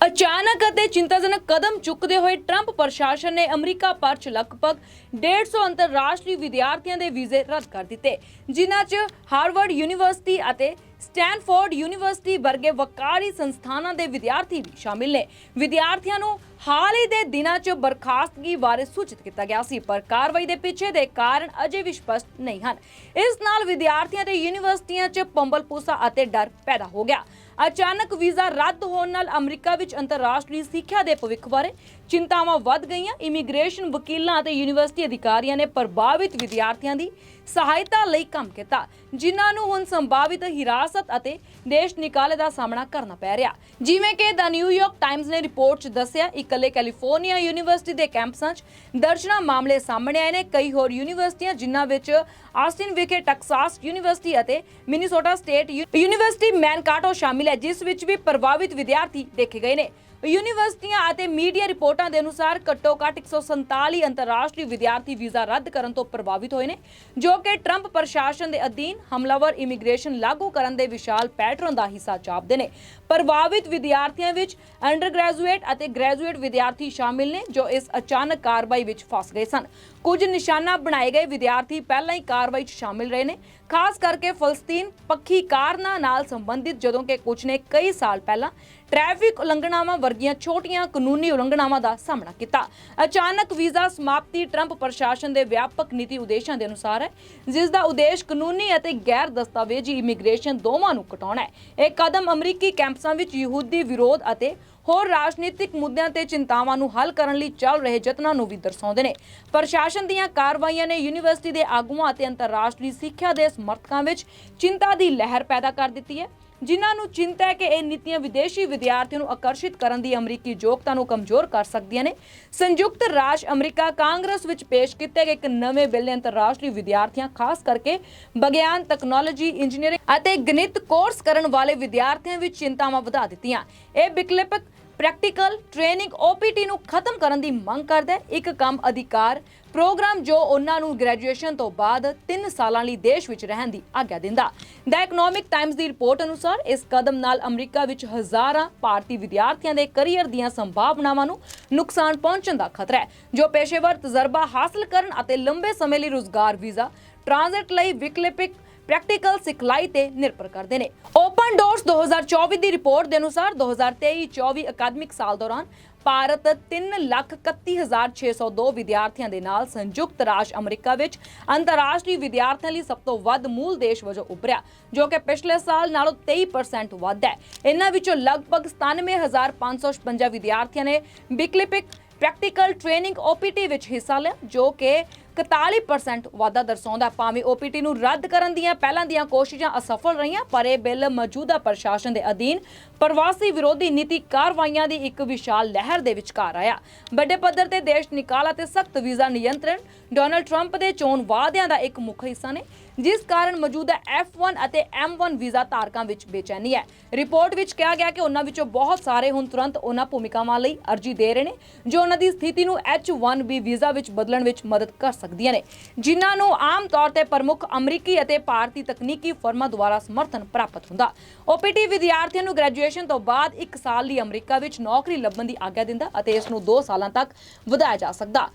ਅਚਾਨਕ ਅਤੇ ਚਿੰਤਾਜਨਕ ਕਦਮ ਚੁੱਕਦੇ ਹੋਏ ਟਰੰਪ ਪ੍ਰਸ਼ਾਸਨ ਨੇ ਅਮਰੀਕਾ ਭਰ 'ਚ ਲਗਭਗ 150 ਅੰਤਰਰਾਸ਼ਟਰੀ ਵਿਦਿਆਰਥੀਆਂ ਦੇ ਵੀਜ਼ੇ ਰੱਦ ਕਰ ਦਿੱਤੇ, ਜਿਨ੍ਹਾਂ 'ਚ ਹਾਰਵਰਡ ਯੂਨੀਵਰਸਿਟੀ ਅਤੇ ਸਟੈਨਫੋਰਡ ਯੂਨੀਵਰਸਿਟੀ ਵਰਗੇ ਵਕਾਰੀ ਸੰਸਥਾਨਾਂ ਦੇ ਵਿਦਿਆਰਥੀ ਵੀ ਸ਼ਾਮਿਲ ਨੇ। ਵਿਦਿਆਰਥੀਆਂ ਨੂੰ ਹਾਲ ਹੀ ਦੇ ਦਿਨਾਂ 'ਚ ਬਰਖਾਸਤਗੀ ਬਾਰੇ ਸੂਚਿਤ ਕੀਤਾ ਗਿਆ ਸੀ, ਪਰ ਕਾਰਵਾਈ ਦੇ ਪਿੱਛੇ ਦੇ ਕਾਰਨ ਅਜੇ ਵੀ ਸਪਸ਼ਟ ਨਹੀਂ ਹਨ। ਇਸ ਨਾਲ ਵਿਦਿਆਰਥੀਆਂ ਤੇ ਯੂਨੀਵਰਸਿਟੀਆਂ 'ਚ ਪੰਬਲਪੂਸਾ ਅਤੇ ਡਰ ਪੈਦਾ ਹੋ ਗਿਆ। ਅਚਾਨਕ ਵੀਜ਼ਾ ਰੱਦ ਹੋਣ ਨਾਲ ਅਮਰੀਕਾ ਵਿੱਚ ਅੰਤਰਰਾਸ਼ਟਰੀ ਸਿੱਖਿਆ ਦੇ ਭਵਿੱਖ ਬਾਰੇ ਚਿੰਤਾਵਾਂ ਵੱਧ ਗਈਆਂ। ਇਮੀਗ੍ਰੇਸ਼ਨ ਵਕੀਲਾਂ ਅਤੇ ਯੂਨੀਵਰਸਿਟੀ ਅਧਿਕਾਰੀਆਂ ਨੇ ਪ੍ਰਭਾਵਿਤ ਵਿਦਿਆਰਥੀਆਂ ਦੀ ਸਹਾਇਤਾ ਲਈ ਕੰਮ ਕੀਤਾ, ਜਿਨ੍ਹਾਂ ਨੂੰ ਹੁਣ ਸੰਭਾਵਿਤ ਹਿਰਾਸਤ ਅਤੇ ਦੇਸ਼ ਨਿਕਾਲੇ ਦਾ ਸਾਹਮਣਾ ਕਰਨਾ ਪੈ ਰਿਹਾ। ਜਿਵੇਂ ਕਿ ਦਾ ਨਿਊਯਾਰਕ ਟਾਈਮਜ਼ ਨੇ ਰਿਪੋਰਟ 'ਚ ਦੱਸਿਆ, ਇਕੱਲੇ ਕੈਲੀਫੋਰਨੀਆ ਯੂਨੀਵਰਸਿਟੀ ਦੇ ਕੈਂਪਸਾਂ 'ਚ ਦਰਜਨਾਂ ਮਾਮਲੇ ਸਾਹਮਣੇ ਆਏ ਨੇ। ਕਈ ਹੋਰ ਯੂਨੀਵਰਸਿਟੀਆਂ, ਜਿਨ੍ਹਾਂ ਵਿੱਚ ਆਸਟਿਨ ਵਿਖੇ ਟੈਕਸਾਸ ਯੂਨੀਵਰਸਿਟੀ ਅਤੇ ਮਿਨੀਸੋਟਾ ਸਟੇਟ ਯੂਨੀਵਰਸਿਟੀ ਮੈਨਕਾਟੋ ਸ਼ਾਮਿਲ ਹੈ ਜਿਸ ਵਿੱਚ ਵੀ ਪ੍ਰਭਾਵਿਤ ਵਿਦਿਆਰਥੀ ਦੇਖੇ ਗਏ ਨੇ। ਯੂਨੀਵਰਸਿਟੀਆਂ ਅਤੇ ਮੀਡੀਆ ਰਿਪੋਰਟਾਂ ਦੇ ਅਨੁਸਾਰ ਘੱਟੋ-ਘੱਟ 147 ਅੰਤਰਰਾਸ਼ਟਰੀ ਵਿਦਿਆਰਥੀ ਵੀਜ਼ਾ ਰੱਦ ਕਰਨ ਤੋਂ ਪ੍ਰਭਾਵਿਤ ਹੋਏ ਨੇ, ਜੋ ਕਿ ਟਰੰਪ ਪ੍ਰਸ਼ਾਸਨ ਦੇ ਅਧੀਨ ਹਮਲਾਵਰ ਇਮੀਗ੍ਰੇਸ਼ਨ ਲਾਗੂ ਕਰਨ ਦੇ ਵਿਸ਼ਾਲ ਪੈਟਰਨ ਦਾ ਹਿੱਸਾ ਜਾਪਦੇ ਨੇ। ਪ੍ਰਭਾਵਿਤ ਵਿਦਿਆਰਥੀਆਂ ਵਿੱਚ ਅੰਡਰ ਅਤੇ ਗ੍ਰੈਜੂਏਟ ਵਿਦਿਆਰਥੀ ਸ਼ਾਮਿਲ ਨੇ, ਜੋ ਇਸ ਅਚਾਨਕ ਕਾਰਵਾਈ ਵਿੱਚ ਫਸ ਗਏ ਸਨ। ਕੁਝ ਨਿਸ਼ਾਨਾ ਬਣਾਏ ਗਏ ਵਿਦਿਆਰਥੀ ਪਹਿਲਾਂ ਹੀ ਕਾਰਵਾਈ 'ਚ ਸ਼ਾਮਿਲ ਰਹੇ ਨੇ, ਖਾਸ ਕਰਕੇ ਫਲਸਤੀਨ ਪੱਖੀ ਕਾਰਨਾਂ ਨਾਲ ਸੰਬੰਧਿਤ, ਜਦੋਂ ਕਿ ਕੁਝ ਨੇ ਕਈ ਸਾਲ ਪਹਿਲਾਂ ਟ੍ਰੈਫਿਕ ਉਲੰਘਣਾਵਾਂ ਵਰਗੀਆਂ ਛੋਟੀਆਂ ਕਾਨੂੰਨੀ ਉਲੰਘਣਾਵਾਂ ਦਾ ਸਾਹਮਣਾ ਕੀਤਾ। ਅਚਾਨਕ ਵੀਜ਼ਾ ਸਮਾਪਤੀ, ਟਰੰਪ ਪ੍ਰਸ਼ਾਸਨ ਦੇ ਵਿਆਪਕ ਨੀਤੀ ਉਦੇਸ਼ਾਂ ਦੇ ਅਨੁਸਾਰ ਹੈ ਜਿਸ ਦਾ ਉਦੇਸ਼ ਕਾਨੂੰਨੀ ਅਤੇ ਗੈਰ ਦਸਤਾਵੇਜ਼ੀ ਇਮੀਗ੍ਰੇਸ਼ਨ ਦੋਵਾਂ ਨੂੰ ਘਟਾਉਣਾ ਹੈ। ਇਹ ਕਦਮ ਅਮਰੀਕੀ ਕੈਂਪਸਾਂ ਵਿੱਚ ਯਹੂਦੀ ਵਿਰੋਧ ਅਤੇ ਹੋਰ ਰਾਜਨੀਤਿਕ ਮੁੱਦਿਆਂ ਤੇ ਚਿੰਤਾਵਾਂ ਨੂੰ ਹੱਲ ਕਰਨ ਲਈ ਚੱਲ ਰਹੇ ਯਤਨਾਂ ਨੂੰ ਵੀ ਦਰਸਾਉਂਦੇ ਨੇ। ਪ੍ਰਸ਼ਾਸਨ ਦੀਆਂ ਕਾਰਵਾਈਆਂ ਨੇ ਯੂਨੀਵਰਸਿਟੀ ਦੇ ਆਗੂਆਂ ਅਤੇ ਅੰਤਰਰਾਸ਼ਟਰੀ ਸਿੱਖਿਆ ਦੇ ਸਮਰਥਕਾਂ ਵਿੱਚ ਚਿੰਤਾ ਦੀ ਲਹਿਰ ਪੈਦਾ ਕਰ ਦਿੱਤੀ ਹੈ। ਜਿਨ੍ਹਾਂ ਨੂੰ ਚਿੰਤਾ ਹੈ ਕਿ ਇਹ ਨੀਤੀਆਂ ਵਿਦੇਸ਼ੀ ਵਿਦਿਆਰਥੀਆਂ ਨੂੰ ਆਕਰਸ਼ਿਤ ਕਰਨ ਦੀ ਅਮਰੀਕੀ ਯੋਗਤਾ ਨੂੰ ਕਮਜ਼ੋਰ ਕਰ ਸਕਦੀਆਂ ਨੇ। ਸੰਯੁਕਤ ਰਾਜ ਅਮਰੀਕਾ ਕਾਂਗਰਸ ਵਿੱਚ ਪੇਸ਼ ਕੀਤੇ ਗਏ ਇੱਕ ਨਵੇਂ ਬਿੱਲ ਨੇ ਅੰਤਰਰਾਸ਼ਟਰੀ ਵਿਦਿਆਰਥੀਆਂ, ਖਾਸ ਕਰਕੇ ਵਿਗਿਆਨ, ਤਕਨਾਲੋਜੀ, ਇੰਜੀਨੀਅਰਿੰਗ ਅਤੇ ਗਣਿਤ ਕੋਰਸ ਕਰਨ ਵਾਲੇ ਵਿਦਿਆਰਥੀਆਂ ਵਿੱਚ ਚਿੰਤਾਵਾਂ ਵਧਾ ਦਿੱਤੀਆਂ। ਇਹ ਵਿਕਲਪਿਕ ਪ੍ਰੈਕਟੀਕਲ ਟ੍ਰੇਨਿੰਗ OPT ਨੂੰ ਖਤਮ ਕਰਨ ਦੀ ਮੰਗ ਕਰਦਾ ਹੈ। ਇੱਕ ਕੰਮ ਅਧਿਕਾਰ ਪ੍ਰੋਗਰਾਮ ਜੋ ਉਹਨਾਂ ਨੂੰ ਗ੍ਰੈਜੂਏਸ਼ਨ ਤੋਂ ਬਾਅਦ 3 ਸਾਲਾਂ ਲਈ ਦੇਸ਼ ਵਿੱਚ ਰਹਿਣ ਦੀ ਆਗਿਆ ਦਿੰਦਾ। ਦਾ ਇਕਨੋਮਿਕ ਟਾਈਮਜ਼ ਦੀ ਰਿਪੋਰਟ ਅਨੁਸਾਰ ਇਸ ਕਦਮ ਨਾਲ ਅਮਰੀਕਾ ਵਿੱਚ ਹਜ਼ਾਰਾਂ ਭਾਰਤੀ ਵਿਦਿਆਰਥੀਆਂ ਦੇ ਕੈਰੀਅਰ ਦੀਆਂ ਸੰਭਾਵਨਾਵਾਂ ਨੂੰ ਨੁਕਸਾਨ ਪਹੁੰਚਣ ਦਾ ਖਤਰਾ ਹੈ, ਜੋ ਪੇਸ਼ੇਵਰ ਤਜਰਬਾ ਹਾਸਲ ਕਰਨ ਅਤੇ ਲੰਬੇ ਸਮੇਂ ਲਈ ਰੁਜ਼ਗਾਰ ਵੀਜ਼ਾ, ਟ੍ਰਾਂਜ਼ਿਟ ਲਈ ਵਿਕਲਪਿਕ ਪ੍ਰੈਕਟੀਕਲ ਸਿਖਲਾਈ ਤੇ ਨਿਰਭਰ ਕਰਦੇ ਨੇ। ਓਪਨ ਡੋਰਸ 2024 ਦੀ ਰਿਪੋਰਟ ਦੇ ਅਨੁਸਾਰ 2023-24 ਅਕਾਦਮਿਕ ਸਾਲ ਦੌਰਾਨ ਭਾਰਤ 331602 ਵਿਦਿਆਰਥੀਆਂ ਦੇ ਨਾਲ ਸੰਯੁਕਤ ਰਾਜ ਅਮਰੀਕਾ ਵਿੱਚ ਅੰਤਰਰਾਸ਼ਟਰੀ ਵਿਦਿਆਰਥੀਆਂ ਲਈ ਸਭ ਤੋਂ ਵੱਧ ਮੂਲ ਦੇਸ਼ ਵਜੋਂ ਉੱਭਰਿਆ, ਜੋ ਕਿ ਪਿਛਲੇ ਸਾਲ ਨਾਲੋਂ 23% ਵੱਧ ਹੈ। ਇਹਨਾਂ ਵਿੱਚੋਂ ਲਗਭਗ 97556 ਵਿਦਿਆਰਥੀਆਂ ਨੇ ਵਿਕਲਪਿਕ ਪ੍ਰੈਕਟੀਕਲ ਟ੍ਰੇਨਿੰਗ OPT ਵਿੱਚ ਹਿੱਸਾ ਲਿਆ, ਜੋ ਕਿ 41% ਵਾਧਾ ਦਰਸਾਉਂਦਾ ਹੈ। ਭਾਵੇਂ OPT ਨੂੰ ਰੱਦ ਕਰਨ ਦੀਆਂ ਪਹਿਲਾਂ ਦੀਆਂ ਕੋਸ਼ਿਸ਼ਾਂ ਅਸਫਲ ਰਹੀਆਂ, ਪਰ ਇਹ ਬਿੱਲ ਮੌਜੂਦਾ ਪ੍ਰਸ਼ਾਸਨ ਦੇ ਅਧੀਨ ਪ੍ਰਵਾਸੀ ਵਿਰੋਧੀ ਨੀਤੀ ਕਾਰਵਾਈਆਂ ਦੀ ਇੱਕ ਵਿਸ਼ਾਲ ਲਹਿਰ ਦੇ ਵਿਚਕਾਰ ਆਇਆ ਵੱਡੇ ਪੱਧਰ ਤੇ ਦੇਸ਼ ਨਿਕਾਲਾ ਤੇ ਸਖਤ ਵੀਜ਼ਾ ਨਿਯੰਤਰਣ, ਡੋਨਲਡ ਟਰੰਪ ਦੇ ਚੋਣ ਵਾਅਦਿਆਂ ਦਾ ਇੱਕ ਮੁੱਖ ਹਿੱਸਾ ਨੇ, ਜਿਸ ਕਾਰਨ ਮੌਜੂਦਾ F1 ਅਤੇ M1 ਵੀਜ਼ਾ ਧਾਰਕਾਂ ਵਿੱਚ ਬੇਚੈਨੀ ਹੈ ਰਿਪੋਰਟ ਵਿੱਚ ਕਿਹਾ ਗਿਆ ਕਿ ਉਹਨਾਂ ਵਿੱਚੋਂ ਬਹੁਤ ਸਾਰੇ ਹੁਣ ਤੁਰੰਤ ਉਹਨਾਂ ਭੂਮਿਕਾਵਾਂ ਲਈ ਅਰਜ਼ੀ ਦੇ ਰਹੇ ਨੇ, ਜੋ ਉਹਨਾਂ ਦੀ ਸਥਿਤੀ ਨੂੰ H1B ਵੀਜ਼ਾ ਵਿੱਚ ਬਦਲਣ ਵਿੱਚ ਮਦਦ ਕਰ ਸਕਦੀਆਂ ਨੇ। ਜਿਨ੍ਹਾਂ ਨੂੰ ਆਮ ਤੌਰ ਤੇ ਪ੍ਰਮੁੱਖ ਅਮਰੀਕੀ ਅਤੇ ਭਾਰਤੀ ਤਕਨੀਕੀ ਫਰਮਾਂ ਦੁਆਰਾ ਸਮਰਥਨ ਪ੍ਰਾਪਤ ਹੁੰਦਾ। ਓਪੀਟੀ ਵਿਦਿਆਰਥੀਆਂ ਨੂੰ ਗ੍ਰੈਜੂਏਸ਼ਨ ਤੋਂ ਬਾਅਦ 1 ਸਾਲ ਲਈ ਅਮਰੀਕਾ ਵਿੱਚ ਨੌਕਰੀ ਲੱਭਣ ਦੀ ਆਗਿਆ ਦਿੰਦਾ ਅਤੇ ਇਸ ਨੂੰ 2 ਸਾਲਾਂ ਤੱਕ ਵਧਾਇਆ ਜਾ ਸਕਦਾ।